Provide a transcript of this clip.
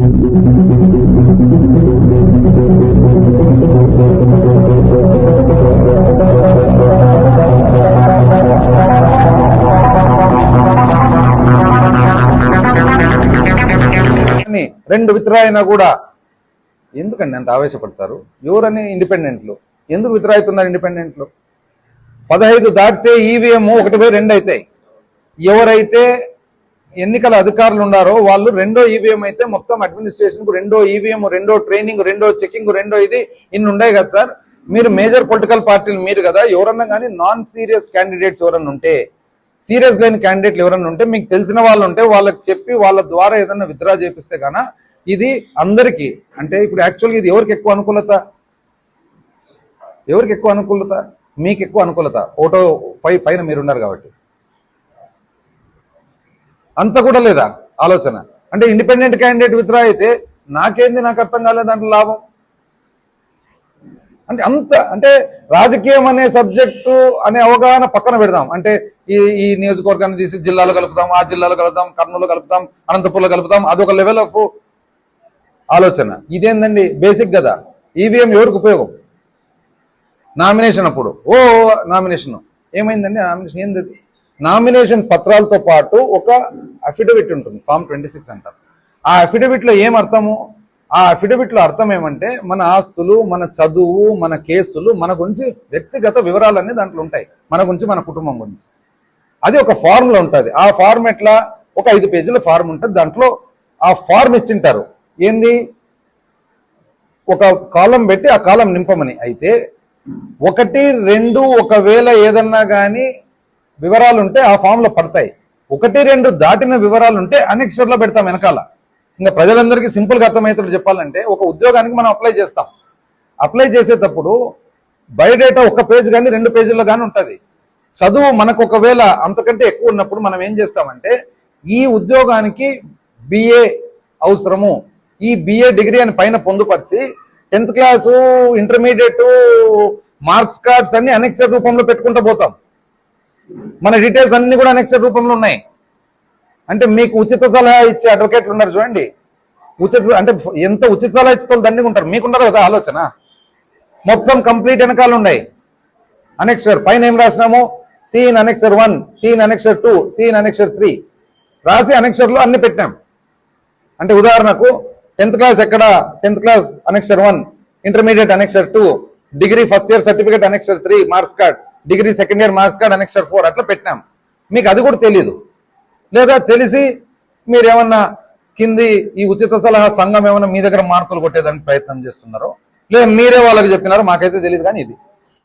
రెండు విత్డ్రా అయినా కూడా ఎందుకండి అంత ఆవేశపడతారు? ఎవరని ఇండిపెండెంట్లు? ఎందుకు విత్డ్రా అవుతున్నారు ఇండిపెండెంట్లు? పదహైదు దాటితే ఈవీఎం ఒకటి పోయి రెండు అవుతాయి ఎవరైతే ఎన్నికల అధికారులు ఉన్నారో వాళ్ళు రెండో ఈవీఎం అయితే మొత్తం అడ్మినిస్ట్రేషన్కు రెండో ఈవీఎం రెండో ట్రైనింగ్ రెండో చెకింగ్ రెండో ఇది ఇన్ని ఉన్నాయి కదా సార్. మీరు మేజర్ పొలిటికల్ పార్టీలు మీరు కదా ఎవరన్నా కానీ నాన్ సీరియస్ క్యాండిడేట్స్ ఎవరన్నా ఉంటే సీరియస్ లేని క్యాండిడేట్లు ఎవరన్నా ఉంటే మీకు తెలిసిన వాళ్ళు ఉంటే వాళ్ళకి చెప్పి వాళ్ళ ద్వారా ఏదన్నా విత్డ్రా చేపిస్తే గాన ఇది అందరికీ అంటే ఇప్పుడు యాక్చువల్గా ఇది ఎవరికి ఎక్కువ అనుకూలత? ఎవరికి ఎక్కువ అనుకూలత? మీకు ఎక్కువ అనుకూలత. ఓటో పై పైన మీరున్నారు కాబట్టి. అంత కూడా లేదా ఆలోచన? అంటే ఇండిపెండెంట్ క్యాండిడేట్ విత్డ్రా అయితే నాకేంది నాకు అర్థం కాలేదు దాంట్లో లాభం? అంటే అంత అంటే రాజకీయం అనే సబ్జెక్టు అనే అవగాహన పక్కన పెడదాం. అంటే ఈ ఈ నియోజకవర్గాన్ని తీసి జిల్లాలో కలుపుతాం ఆ జిల్లాలో కలుపుతాం కర్నూలు కలుపుతాం అనంతపురంలో కలుపుతాం అదొక లెవెల్ ఆఫ్ ఆలోచన. ఇదేందండి? బేసిక్ కదా. ఈవీఎం ఎవరికి ఉపయోగం? నామినేషన్ అప్పుడు. ఓ నామినేషన్ ఏమైందండి? నామినేషన్ ఏంది నామినేషన్ పత్రాలతో పాటు ఒక అఫిడవిట్ ఉంటుంది ఫామ్ ట్వంటీ సిక్స్ అంటారు. ఆ అఫిడవిట్లో ఏం అర్థము? ఆ అఫిడవిట్లో అర్థం ఏమంటే మన ఆస్తులు మన చదువు మన కేసులు మన గురించి వ్యక్తిగత వివరాలన్నీ దాంట్లో ఉంటాయి మన గురించి మన కుటుంబం గురించి. అది ఒక ఫార్మ్లో ఉంటుంది. ఆ ఫార్మ్ ఎట్లా ఒక ఐదు పేజీల ఫార్మ్ ఉంటుంది. దాంట్లో ఆ ఫార్మ్ ఇచ్చింటారు. ఏంది? ఒక కాలం పెట్టి ఆ కాలం నింపమని. అయితే ఒకటి రెండు ఒకవేళ ఏదన్నా కానీ వివరాలు ఉంటే ఆ ఫామ్లో పడతాయి. ఒకటి రెండు దాటిన వివరాలు ఉంటే అనెక్స్టర్లో పెడతాం వెనకాల. ఇంకా ప్రజలందరికీ సింపుల్గా చెప్పాలంటే ఒక ఉద్యోగానికి మనం అప్లై చేస్తాం. అప్లై చేసేటప్పుడు బయోడేటా ఒక పేజ్ కానీ రెండు పేజీల్లో కానీ ఉంటుంది. చదువు మనకు ఒకవేళ అంతకంటే ఎక్కువ ఉన్నప్పుడు మనం ఏం చేస్తామంటే ఈ ఉద్యోగానికి బిఏ అవసరము. ఈ బిఏ డిగ్రీ అని పైన పొందుపరిచి tenth class intermediate marks cards అన్ని అనెక్సర్ రూపంలో పెట్టుకుంటూ పోతాం. మన డీటెయిల్స్ అన్ని కూడా అనెక్సర్ రూపంలో ఉన్నాయి. అంటే మీకు ఉచిత సలహా ఇచ్చే అడ్వకేట్లు ఉన్నారు చూడండి. ఉచిత అంటే ఎంత ఉచిత సలహా ఇచ్చే వాళ్ళు దండిగా ఉంటారు. మీకున్నారు కదా ఆలోచన. మొత్తం కంప్లీట్ వెనకాల ఉన్నాయి. అనెక్స్టర్ పైన ఏం రాసినాము? Scene annexure one scene annexure two scene annexure three రాసి అనెక్సర్లో అన్ని పెట్టినాం. అంటే ఉదాహరణకు టెన్త్ క్లాస్ ఎక్కడ? Tenth class annexure one intermediate annexure two degree first year certificate annexure three marks card degree second year marks card annexure four అట్లా పెట్టినాం. మీకు అది కూడా తెలియదు లేదా తెలిసి మీరేమన్నా కింది ఈ ఉచిత సలహా సంఘం ఏమైనా మీ దగ్గర మార్కులు కొట్టేదానికి ప్రయత్నం చేస్తున్నారో? లేదా మీరే వాళ్ళకి చెప్పినారో మాకైతే తెలియదు కానీ ఇది.